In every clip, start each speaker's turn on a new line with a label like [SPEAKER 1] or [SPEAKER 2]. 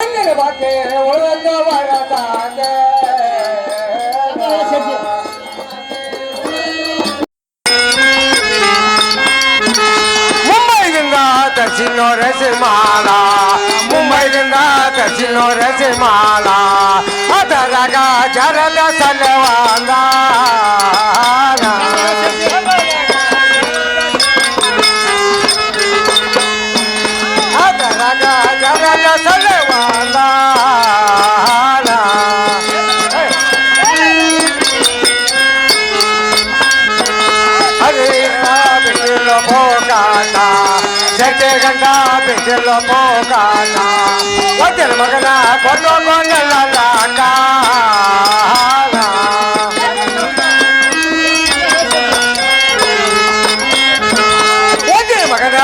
[SPEAKER 1] வாக்கு உலக வழக்காங்க சின்ன ரசிமாலா மும்பை கங்காத சின்ன ரசிமாலா அதரகா சரல சல்லவாந்தா ಜಗೆ ಗಂಡ ಬಿಸಿಲು ಮೋಗಾಟ ಒದ್ದರ ಮಗನ ಕೊಂಡು ಕೊಂಡಲ್ಲ ಲಾಟ ಒದ್ದರ ಮಗನ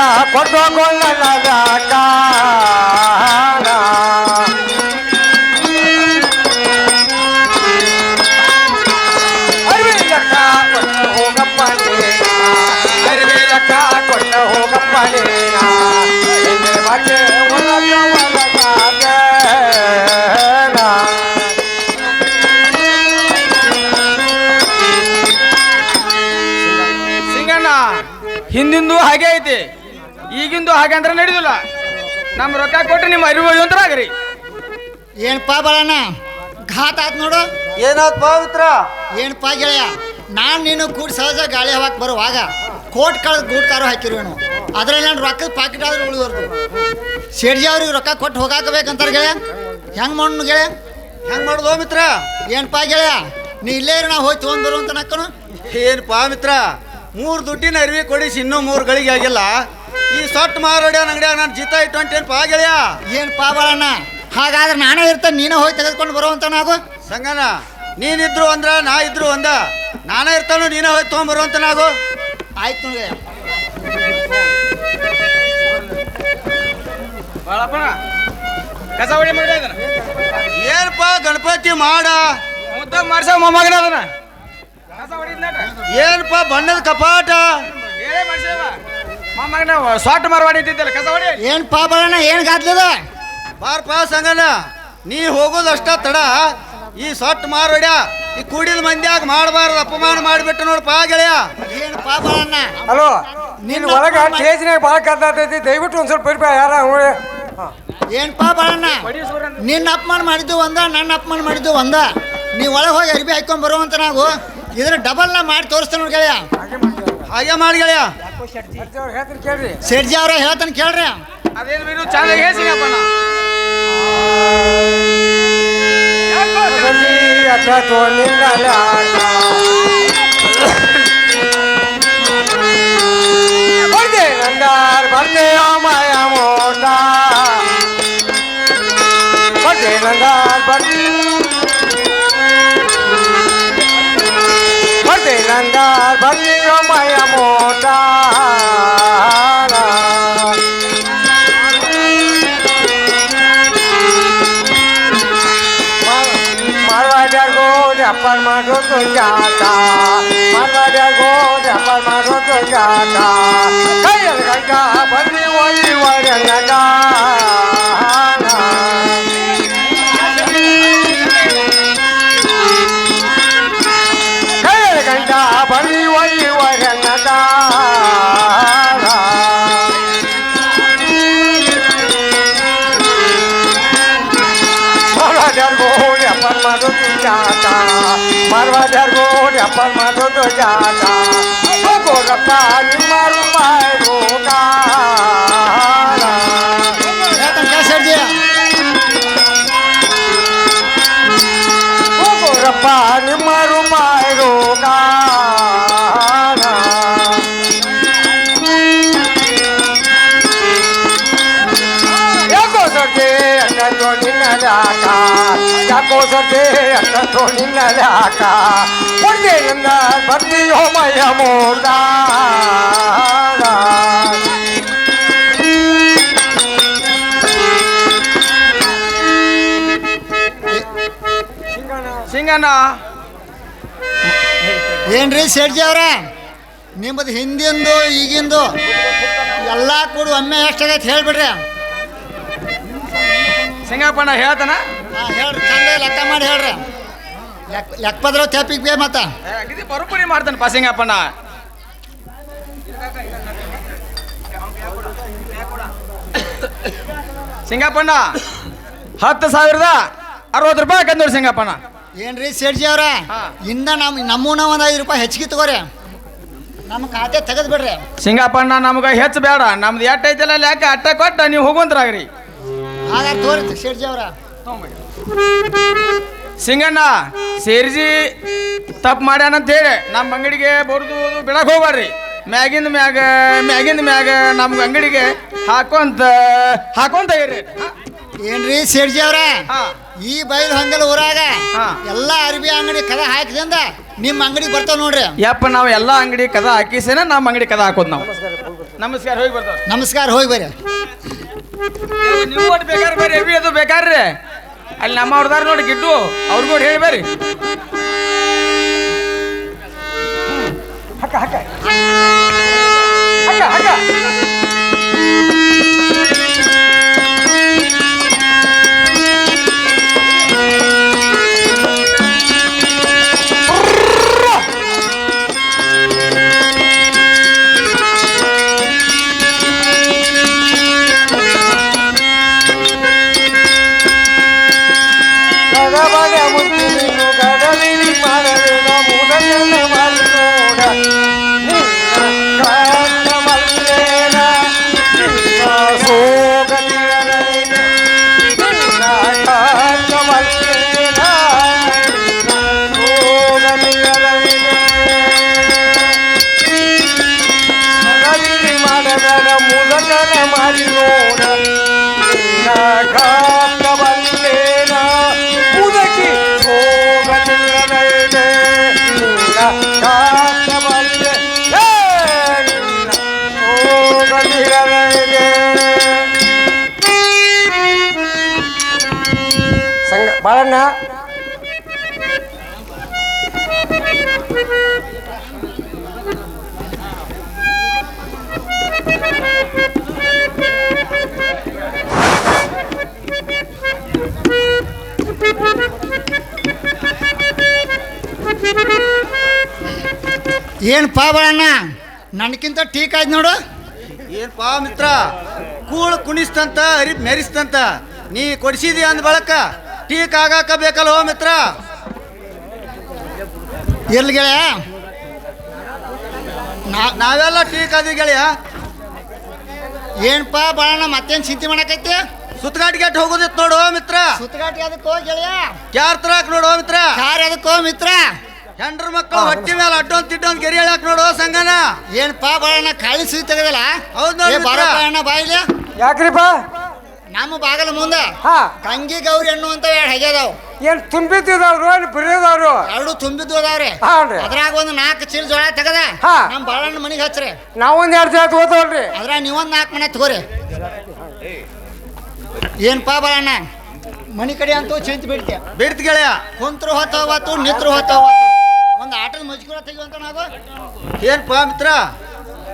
[SPEAKER 2] ಹಿಂದಿಂದು ಹಾಗೆ ಐತಿ. ಈಗಿಂದು ಹಾಗೆ ಅಂದ್ರೆ ನಡೆದಿಲ್ಲ ನಮ್ಮ ರೊಕ್ಕ ಕೊಟ್ಟು ನಿಮ್ಮ ಅರಿವು ಯಂತ್ರ ಆಗ್ರಿ
[SPEAKER 3] ಏನಪ್ಪ ಬಾಳಣ್ಣ? ಘಾತ ಆತ್ ನೋಡು.
[SPEAKER 4] ಏನಾದ್ ಪವಿತ್ರ
[SPEAKER 3] ಏನಪ್ಪ ಗೆಳೆಯ? ನಾನು ನೀನು ಕೂಡ ಸಹಜ ಗಾಳಿ ಹವಾಕ್ ಬರುವಾಗ ಕೋಟ್ ಕಳೆದ ಗೂಟ್ ಕಾರು ಹಾಕಿರುವೇನು ಅದ್ರಲ್ಲಿ ನಾನು ರೊಕ್ಕದ ಪಾಕೆಟ್ ಆದ್ರೂ ಉಳಿದೋರ್ದು. ಶೇಡ್ಜಿ ಅವ್ರಿಗೆ ರೊಕ್ಕ ಕೊಟ್ಟು ಹೋಗಾಕಬೇಕಂತಾರ ಗೆಳೆಯ? ಹೆಂಗ್ ಮಣ್ಣು ಗೆಳೆಯ?
[SPEAKER 4] ಹೆಂಗ್ ಮಾಡುದು ಮಿತ್ರ
[SPEAKER 3] ಏನಪ್ಪ ಗೆಳೆಯ? ನೀ ಇಲ್ಲೇ ಇರು ನಾ ಹೋಗಿ ತೊಗೊಂಡ್ ಬರು ಅಂತ ನಕ್ಕನು.
[SPEAKER 4] ಏನಪ್ಪಾ ಮಿತ್ರ ಮೂರ್ ದುಡ್ಡಿನ ಅರಿವಿ ಕೊಡಿಸಿ ಇನ್ನೂ ಮೂರು ಗಳಿಗೆ ಆಗಿಲ್ಲ. ಈ ಸೊಟ್ಟು ಮಾರೋಡ್ಯ ಅಂಗಡಿಯಾಗ ನಾನು ಜೀತ ಇಟ್ಟೊಂಟೇನಪ್ಪ ಗೆಳೆಯ?
[SPEAKER 3] ಏನು ಬಾಳಣ್ಣ? ಹಾಗಾದ್ರೆ ನಾನೇ ಇರ್ತೇನೆ ನೀನೇ ಹೋಗಿ ತೆಗೆದುಕೊಂಡು ಬರುವಂತ ನಾವು?
[SPEAKER 4] ಸಂಗನ ನೀನಿದ್ರು ಅಂದ್ರ ನಾ ಇದ್ರು ಅಂದ. ನಾನೇ ಇರ್ತಾನು ನೀನೇ ಹೋಗಿ ತೊಗೊಂಬರುವಂತ ನಾವು?
[SPEAKER 3] ಆಯ್ತು
[SPEAKER 2] ಕಸ ಹೊಡಿ
[SPEAKER 4] ಏನಪ್ಪ ಗಣಪತಿ ಮಾಡ?
[SPEAKER 2] ಮುದ್ದ ಮಾಡ್ಸ ಮೊಮ್ಮಗನ ಅದನ್ನ?
[SPEAKER 4] ಏನಪ್ಪ ಬಣ್ಣದ ಕಪಾಟ?
[SPEAKER 2] ಮೊಮ್ಮಗನ ಸ್ವಾಟ್ ಮಾರವಾಡಿ ಇದ್ದಿದ್ದಲ್ಲ ಕಸ ಹೊಡಿ.
[SPEAKER 3] ಏನಪ್ಪ ಬಾಳಣ್ಣ ಏನು ಗಾದ್ಲದ
[SPEAKER 4] ಬಾರ್ಪ ಸಂಗನ ನೀ ಹೋಗೋದಷ್ಟ ತಡ. ಈ ಸೊಟ್ಟು ಮಾರೋಡ್ಯ ಈ ಕೂಡಿದ ಮಂದ್ಯಾಗ ಮಾಡಬಾರ್ದು ಅಪಮಾನ ಮಾಡಿಬಿಟ್ಟು ಪಾ ಗೆಳೆಯ.
[SPEAKER 3] ಏನಪ್ಪ ಬಣ್ಣ
[SPEAKER 1] ಹಲೋ ನಿನ್ನ ಒಳಗ ಸ್ಟೇಜ್ನಾಗ ಭಾಳ ಕದ್ದಾತೈತಿ ದಯವಿಟ್ಟು ಒಂದ್ ಸ್ವಲ್ಪ ಇರ್ಪ ಯಾರ ಅವ್ರೆ. ಹಾ.
[SPEAKER 3] ಏನಪ್ಪ ಬಾಳಣ್ಣ ನಿನ್ನ ಅಪಮಾನ ಮಾಡಿದ್ದು ಒಂದ ನನ್ನ ಅಪಮಾನ ಮಾಡಿದ್ದು ಒಂದ. ನೀ ಒಳಗೆ ಹೋಗಿ ಅರ್ಬಿ ಹಾಕೊಂಡ್ ಬರುವಂತ ನಾವು. ಇದ್ರ ಡಬಲ್ ನಾ ಮಾಡಿ ತೋರಿಸ್ತೇನೆ ನೋಡಿ ಗೆಳೆಯ.
[SPEAKER 4] ಹಾಗೆ ಮಾಡಿ ಗೆಳೆಯ.
[SPEAKER 1] ಅಜ್ಜ ಅವ್ರ್ ಹೇಳ್ತೀನಿ ಕೇಳ್ರಿ.
[SPEAKER 3] ಸೇಡ್ಜಿ ಅವ್ರ ಹೇಳ್ತಾನೆ ಕೇಳ್ರಿ.
[SPEAKER 2] ಅದೇನು ಬಿಡು ಚಂದ ಹೇಳ್ಸಿನಪ್ಪಣ್ಣ
[SPEAKER 1] ಬನ್ನಿ ಅಕ್ಕ ತೋನಿಲ್ಲ ಬರ್ದೆ ನಂದಾರ್ ಬರ್ದೆ. 自家榨，妈妈的锅里，妈妈说自家榨，干啥干啥，不理我一碗的干啥。মারবাজার গোড় আপার মারো তো যাতা ಸರ್ಜೆ ಅನ್ನ ತೋಣಿನಲಾಕ ಬನ್ನಿ ಎಂದ ಬರ್ದಿಯೋ ಮಯ ಮೋದ
[SPEAKER 2] ಸಿಂಗಣ್ಣ.
[SPEAKER 3] ಏನ್ರಿ ಶೆಟ್ಜಿ ಅವ್ರ? ನಿಮ್ಮದು ಹಿಂದಿಂದು ಈಗಿಂದು ಎಲ್ಲ ಕೂಡ ಒಮ್ಮೆ ಎಷ್ಟಾಗೈತೆ ಹೇಳ್ಬಿಡ್ರಿ.
[SPEAKER 2] ಸಿಂಗಪ್ಪಣ್ಣ ಹೇಳ್ತಾನ?
[SPEAKER 3] ಹೇಳ್ರಿ ಚಂದ ಲೆಕ್ಕ ಮಾಡಿ ಹೇಳ್ರಿ. ಲೆಕ್ಕ ಲೆಕ್ಕ ಬದ್ರ ತೆಪ್ಪಿಗೆ ಬೇ ಮತ್ತ.
[SPEAKER 2] ಬರುಪುರಿ ಮಾಡ್ತಾನೆ ಪಾ ಸಿಂಗಪ್ಪಣ್ಣ ಸಿಂಗಪ್ಪಣ್ಣ ಹತ್ತು ಸಾವಿರದ ಅರವತ್ತು ರೂಪಾಯಿ ಕಂದೂರು ಸಿಂಗಪ್ಪಣ್ಣ
[SPEAKER 3] ಏನ್ರಿ ಸೇಡ್ಜಿ ಅವ್ರ. ಇಂದ ನಮ್ಮ ನಮ್ಮೂನ ಒಂದು ಐದು ರೂಪಾಯಿ ಹೆಚ್ಚಿಗೆ ತಗೋರಿ. ನಮ್ಮ ಖಾತೆ ತೆಗೆದು ಬಿಡ್ರಿ
[SPEAKER 2] ಸಿಂಗಪ್ಪಣ್ಣ ನಮ್ಗೆ ಹೆಚ್ಚು ಬೇಡ. ನಮ್ದು ಎಟ್ಟೈತಿಲ್ಲ ಲೆಕ್ಕ ಅಟ್ಟ ಕೊಟ್ಟ ನೀವು ಹೋಗುವಂತ್ರಾಗ್ರಿ.
[SPEAKER 3] ಹಾಗಾದ್ರೆ ತೋರಿ ಶೇರ್ಜಿ ಅವರ.
[SPEAKER 2] ಸಿಂಗಣ್ಣ ಸೇರ್ಜಿ ತಪ್ಪು ಮಾಡ್ಯಾನಂತ ಹೇಳಿ ನಮ್ಮ ಅಂಗಡಿಗೆ ಬರ್ದು ಬಿಡಕ್ಕೆ ಹೋಗ್ಬಾರ್ರಿ ಮ್ಯಾಗಿಂದ ಮ್ಯಾಗ ಮ್ಯಾಗಿಂದ ಮ್ಯಾಗ ನಮ್ಮ ಅಂಗಡಿಗೆ ಹಾಕೊಂತ ಹಾಕೊಂತ ಇರ್ರಿ?
[SPEAKER 3] ಏನ್ರಿ ಸೇರ್ಜಿ ಅವ್ರ. ಈ ಬೈಲ್ ಹಂಗಲ್ ಊರಾಗ
[SPEAKER 2] ಎಲ್ಲಾ
[SPEAKER 3] ಎಲ್ಲ ಅರ್ಬಿ ಅಂಗಡಿ ಕದ ಹಾಕಿದಂದ ನಿಮ್ಮ ಅಂಗಡಿ ಬರ್ತಾವ ನೋಡ್ರಿ.
[SPEAKER 2] ಯಪ್ಪ ನಾವು ಎಲ್ಲ ಅಂಗಡಿ ಕದ ಹಾಕಿಸೇನ ನಮ್ಮ ಅಂಗಡಿ ಕದ ಹಾಕೋದ್ ನಾವು. ನಮಸ್ಕಾರ ಹೋಗಿ ಬರ್ತಾವ
[SPEAKER 3] ನಮಸ್ಕಾರ ಹೋಗಿ ಬರ್ರಿ.
[SPEAKER 2] ನೀವು ಒಟ್ಟು ಬೇಕಾದ್ರೆ ಬರ್ರಿ ಎವಿ ಅದು ಬೇಕಾರ್ರಿ ಅಲ್ಲಿ ನಮ್ಮ ಅವ್ರದಾರ ನೋಡಿ ಗಿಡ್ಡು ಅವ್ರಿಗೂ ಹೇಳಿ ಬರ್ರಿ. ಹಕ್ಕ ಹಕ್ಕ. ಹಕ್ಕ ಹಕ್ಕ.
[SPEAKER 1] ಮುದಗನ ಮಾಡಿ
[SPEAKER 3] ಏನು ಪಾ ಬಾಳಣ್ಣ ನನಗಿಂತ ಟೀಕ್ ಆಯ್ತು ನೋಡು.
[SPEAKER 4] ಏನ್ಪಾ ಮಿತ್ರ? ಕೂಳು ಕುಣಿಸ್ತಂತ ಅರಿ ಮೆರಿಸ್ತಂತ. ನೀ ಕೊಡಿಸಿದಿ ಅಂದ ಬಳಕ ಟೀಕ್ ಆಗಾಕ ಬೇಕಲ್ಲ ಹೋ ಮಿತ್ರ?
[SPEAKER 3] ಎಲ್ಲಿ ಗೆಳೆಯ.
[SPEAKER 4] ನಾವೆಲ್ಲ ಟೀಕ್ ಆದಿ ಗೆಳೆಯ.
[SPEAKER 3] ಏನಪ್ಪಾ ಬಾಳಣ್ಣ ಮತ್ತೇನು ಚಿಂತೆ ಮಾಡಕೈತಿ
[SPEAKER 4] ಸುತ್ತಗಾಟ್ ಗೆಟ್ ಹೋಗೋದಿತ್ತು ನೋಡು ಮಿತ್ರ.
[SPEAKER 3] ಸುತ್ತಗಾಟಿ ಹೋಗಿ ಗೆಳೆಯ.
[SPEAKER 4] ಯಾರ ತರಾಕ್ ನೋಡು ಮಿತ್ರ.
[SPEAKER 3] ಕಾರ್ ಅದಕ್ಕೋ ಮಿತ್ರ?
[SPEAKER 4] ಹೆಂಡ್ರ ಮಕ್ಕಳು ಹೊಟ್ಟಿ ಮೇಲೆ ಅಡ್ಡೊಂದ್ ತಿಡ್ಡೊಂದ್ ಗೆರಿ ಹೇಳಕ್ ನೋಡು ಸಂಗನ.
[SPEAKER 3] ಏನಪ್ಪಾ ಬಾಳಣ್ಣ ಕಾಳಿ ಸುದ್ದಿ ತೆಗದಲ್ಲ?
[SPEAKER 4] ಹೌದ್ ನೋಡಿ ಮಿತ್ರ.
[SPEAKER 3] ಬಾಳಣ್ಣ ಬಾಯಿಲೆ
[SPEAKER 1] ಯಾಕ್ರಿಪ್ಪ
[SPEAKER 3] ನಮ್ಮ ಬಾಗಲ ಮುಂದೆ
[SPEAKER 1] ಹಾ.
[SPEAKER 3] ಕಂಗಿ ಗೌರಿ ಹಣ್ಣು ಅಂತ ಎರಡು ಹೆಗೆದವು
[SPEAKER 1] ಏನ್ ತುಂಬಿದ್ದವ್ರು ಏನ್ ಬರೆಯದವ್ರು
[SPEAKER 3] ಎರಡು ತುಂಬಿದ್ದು ಅದಾವ್ರಿ.
[SPEAKER 1] ಹಾನ್ರಿ.
[SPEAKER 3] ಅದ್ರಾಗ ಒಂದು ನಾಲ್ಕು ಚೀಲ ಜೋಳ ತೆಗದ.
[SPEAKER 1] ಹಾ.
[SPEAKER 3] ನಮ್ಮ ಬಾಳಣ್ಣ ಮನಿಗೆ ಹಚ್ಚ್ರಿ
[SPEAKER 1] ನಾವೊಂದ್ ಎರಡು ಜಾತಿ ಓದವಲ್ರಿ
[SPEAKER 3] ಅದ್ರಾಗ ನೀವೊಂದು ನಾಲ್ಕು ಮನೆ ತಗೋರಿ. ಏನಪ್ಪಾ ಬಾಳಣ್ಣ? ಮನಿ ಕಡೆ ಅಂತೂ ಚಿಂತ ಬಿಡ್ತೀಯ?
[SPEAKER 4] ಬಿಡ್ತ ಗೆಳೆಯ.
[SPEAKER 3] ಕುಂತ್ರು ಹೊತ್ತು ಹೋವತ್ತು ನಿತ್ರು ಹೊತ್ತು ಹೋವತ್ತು ಒಂದು ಆಟದ ಮಜ್ಕೂರ ತೆಗಿವಂತ ನಾವು.
[SPEAKER 4] ಏನಪ್ಪ ಮಿತ್ರ?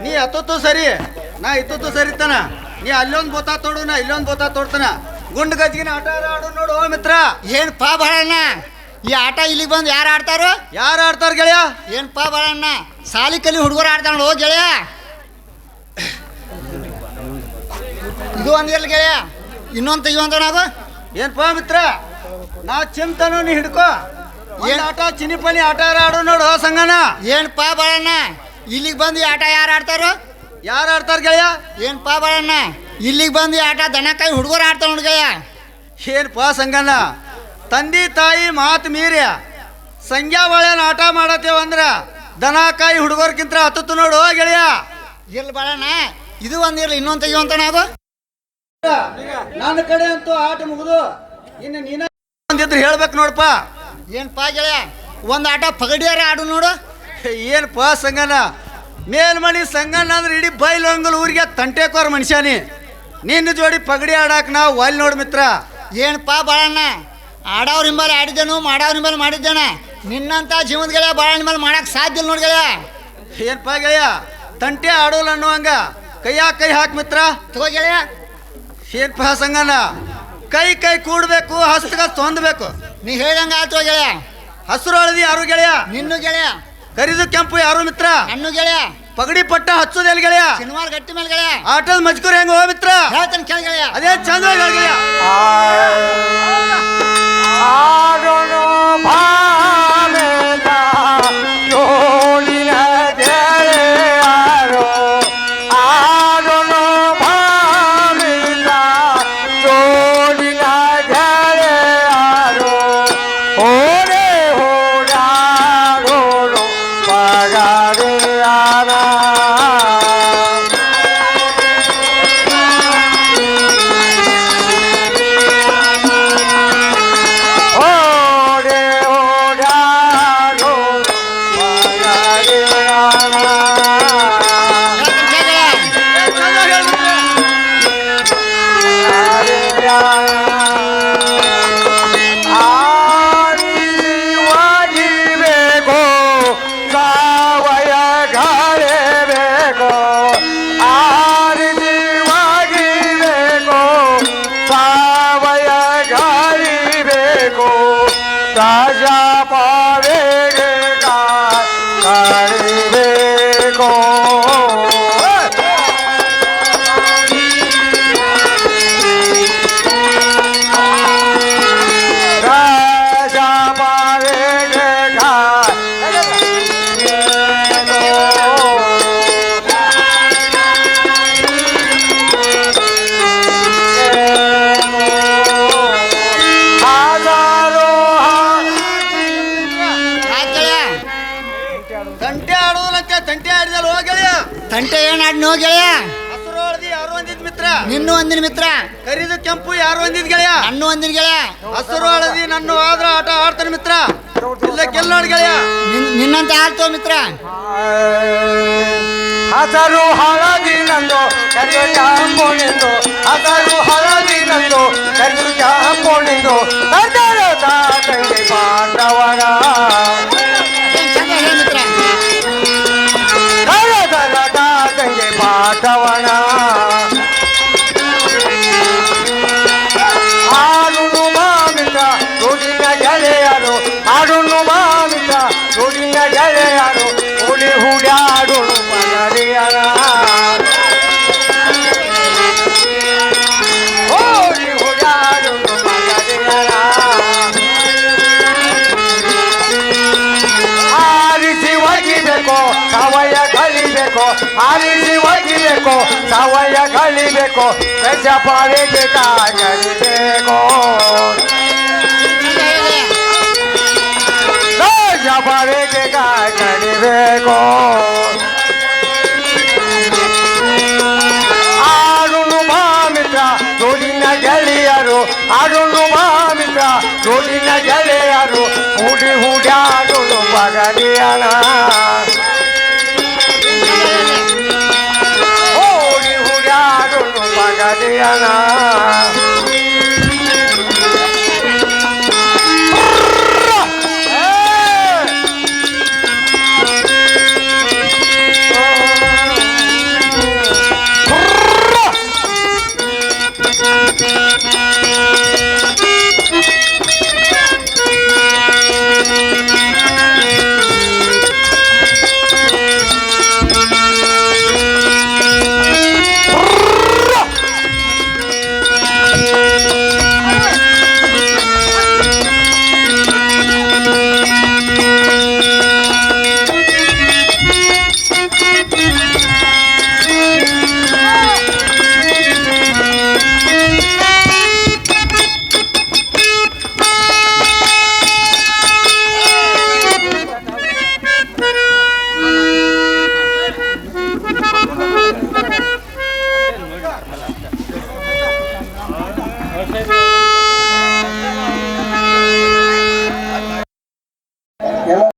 [SPEAKER 4] ನೀ ಹತ್ತತ್ತು ಸರಿ. ನಾ ಇತ್ತೊತ್ತು ಸರಿ ತಾನ. ನೀ ಅಲ್ಲೊಂದು ಬೋತಾ ತೋಡು ನಾ ಇಲ್ಲೊಂದು ಬೋತಾ ತೋಡ್ತಾನ. ಗುಂಡ್ ಗಜ್ಗಿನ ಆಟ ಆಡು ನೋಡು ಓ ಮಿತ್ರ.
[SPEAKER 3] ಏನಪ್ಪಾ ಬಾಳಣ್ಣ? ಈ ಆಟ ಇಲ್ಲಿಗೆ ಬಂದು ಯಾರು ಆಡ್ತಾರು?
[SPEAKER 4] ಯಾರು ಆಡ್ತಾರ ಗೆಳೆಯ?
[SPEAKER 3] ಏನಪ್ಪ ಬಾಳಣ್ಣ? ಸಾಲಿ ಕಲಿ ಹುಡುಗರು ಆಡ್ತಾಳ ಹೋಗಿ ಗೆಳೆಯ. ಇದು ಒಂದು ಎಲ್ಲಿ ಗೆಳೆಯ. ಇನ್ನೊಂದು ತೆಗಿವಂತ ನಾವು.
[SPEAKER 4] ಏನಪ್ಪ ಮಿತ್ರ? ನಾ ಚಿಮ್ತಾನು ನೀ ಹಿಡ್ಕೋ. ಏನ್ ಆಟ ಚಿನಿಪನಿ ಆಟ ಆಡು ನೋಡು ಸಂಗನ
[SPEAKER 3] ಏನಪ್ಪಾ ಬಾಳಣ್ಣ? ಇಲ್ಲಿಗೆ ಬಂದು ಈ ಆಟ ಯಾರು ಆಡ್ತಾರೋ?
[SPEAKER 4] ಯಾರು ಆಡ್ತಾರ ಗೆಳೆಯ?
[SPEAKER 3] ಏನಪ್ಪಾ ಬಾಳಣ್ಣ? ಇಲ್ಲಿಗೆ ಬಂದು ಈ ಆಟ ದನಕಾಯಿ ಹುಡುಗರು ಆಡ್ತಾವ ನೋಡಿ ಏನ್
[SPEAKER 4] ಪಾ ಸಂಗನ ತಂದೆ ತಾಯಿ ಮಾತು ಮೀರ್ಯ ಸಂಗ್ಯಾ ಬಾಳೆನ ಆಟ ಮಾಡತ್ತೇವ ಅಂದ್ರ ದನ ಕಾಯಿ ಹುಡುಗರ್ಕಿಂತ ಹತ್ತತ್ತು ನೋಡು ಗೆಳೆಯ.
[SPEAKER 3] ಇರ್ಲಿ ಬಾಳಣ್ಣ ಇದು ಒಂದಿರಲಿ ಇರ್ಲಿ ಇನ್ನೊಂದು ತೆಗಿಯುವಂತ ನಾವು.
[SPEAKER 4] ನನ್ನ ಕಡೆ ಅಂತೂ ಆಟ ಮುಗಿದು ಇನ್ನು ನೀನ ಅಂದಿದ್ರು ಹೇಳ್ಬೇಕು ನೋಡಪ್ಪ
[SPEAKER 3] ಏನಪ್ಪಾ ಗೆಳೆಯ? ಒಂದು ಆಟ ಪಗಡಿಯಾರ ಆಡು ನೋಡು.
[SPEAKER 4] ಏನಪ್ಪ ಸಂಗನ? ಮೇಲ್ಮಣಿ ಸಂಗಣ್ಣ ಅಂದ್ರೆ ಇಡೀ ಬೈಲೊಂಗಲ್ ಊರಿಗೆ ತಂಟೆಕೋರ್ ಮನುಷ್ಯನಿ ನಿನ್ನ ಜೋಡಿ ಪಗಡಿ ಆಡಾಕ ನಾವು ಒಲ್ ನೋಡು ಮಿತ್ರ.
[SPEAKER 3] ಏನಪ್ಪಾ ಬಾಳಣ್ಣ? ಆಡವ್ರ ಹಿಂಬಲ್ ಆಡಿದ್ದೇನು ಮಾಡವ್ರ ಹಿಂಬಲ್ ಮಾಡಿದ್ದೇನೆ? ನಿನ್ನಂತ ಜೀವನದ ಗೆಳೆಯ ಬಾಳಣ್ಣ ಮೇಲೆ ಮಾಡಕ್ಕೆ ಸಾಧ್ಯ ಇಲ್ಲ ನೋಡಿ ಗೆಳೆಯ.
[SPEAKER 4] ಪಾ ಗೆಳೆಯ? ತಂಟೆ ಆಡೋಲ್ಲ ಅನ್ನುವಂಗ ಕೈಯಾಗ ಕೈ ಹಾಕ್ ಮಿತ್ರ.
[SPEAKER 3] ತಗೋ ಗೆಳೆಯ.
[SPEAKER 4] ಪಾ ಸಂಗನ? ಕೈ ಕೈ ಕೂಡ್ಬೇಕು ಹಸ್ತಗ ಹೊಂದಬೇಕು
[SPEAKER 3] ನೀ ಹೇಳ್ದಂಗ ಆತು ಗೆಳೆಯ.
[SPEAKER 4] ಹಸಿರು ಹಳದಿ ಯಾರು ಗೆಳೆಯ?
[SPEAKER 3] ನಿನ್ನು ಗೆಳೆಯ.
[SPEAKER 4] ಕರಿದು ಕೆಂಪು ಯಾರು ಮಿತ್ರ?
[SPEAKER 3] ಹಣ್ಣು ಗೆಳೆಯ.
[SPEAKER 4] ಪಗಡಿ ಪಟ್ಟ ಹಚ್ಚೋದು ಎಲ್ಲಿ ಗೆಳೆಯ?
[SPEAKER 3] ಶನಿವಾರ ಗಟ್ಟಿ ಮೇಲೆ ಗೆಳೆಯ.
[SPEAKER 4] ಆಟದ ಮಜ್ಕೂರ್ ಹೆಂಗ ಹೋ ಮಿತ್ರ?
[SPEAKER 3] ಹೇಳ್ತಾನೆ ಕೇಳ ಗೆಳೆಯ.
[SPEAKER 4] ಅದೇ ಚಂದ ಗೆಳೆಯ. ತಂಟೆ ಆಡೋದಕ್ಕೆ ತಂಟೆ ಆಡಿದಲ್ಲ ಹೋಗ್ಯ ಗೆಳೆಯ.
[SPEAKER 3] ತಂಟೆ ಏನ್ ಆಡ್ ಹೋಗ್ಯ ಗೆಳೆಯ?
[SPEAKER 4] ಹಸಿರು ಹಳದಿ ಯಾರು ಒಂದಿದ್ ಮಿತ್ರ?
[SPEAKER 3] ನಿನ್ನು ಒಂದಿನ ಮಿತ್ರ.
[SPEAKER 4] ಕರಿದು ಕೆಂಪು ಯಾರು ಒಂದಿದ್ ಗೆಳೆಯ?
[SPEAKER 3] ಅಣ್ಣು ಒಂದಿನ ಗೆಳೆಯ.
[SPEAKER 4] ಹಸಿರು ಹಳದಿ ನನ್ನ ಆದ್ರ ಆಟ ಆಡ್ತಾನೆ ಮಿತ್ರ. ಇಲ್ಲ ಗೆಲ್ಲೋಡ್ ಗೆಳೆಯ.
[SPEAKER 3] ನಿನ್- ನಿನ್ನಂತ ಆಡ್ತೋ ಮಿತ್ರ.
[SPEAKER 1] ಹಸರು ಹಳದಿ ನಂದು ಕರಿದು ಚಾಂಪೋಣಿಂದು ಹಸರು ಹಳದಿ ನಂದು ಕರಿದು ಚಾಂಪೋಣಿಂದು ನಿಂದು. ಪಾಂಡವರ ಆರಿಸಿ ಒಗಿಬೇಕು ಸವಯ ಬೇಕೋ ಬೆಜ ಪಾಲಿಗೆ ಬೆಜ ಪಾಲಿಗೆ ಕಲಿಬೇಕು ಆಡುನು ಮಾಮಿತ್ರ ಜೋಡಿನ ಗೆಳೆಯರು ಆಡುನು ಮಾಮಿತ್ರ ಜೋಡಿನ ಗೆಳೆಯರು, ಹುಡಿ ಹುಡಿ ಬಗಲಿಯನ ಓಡಿ கதியனா?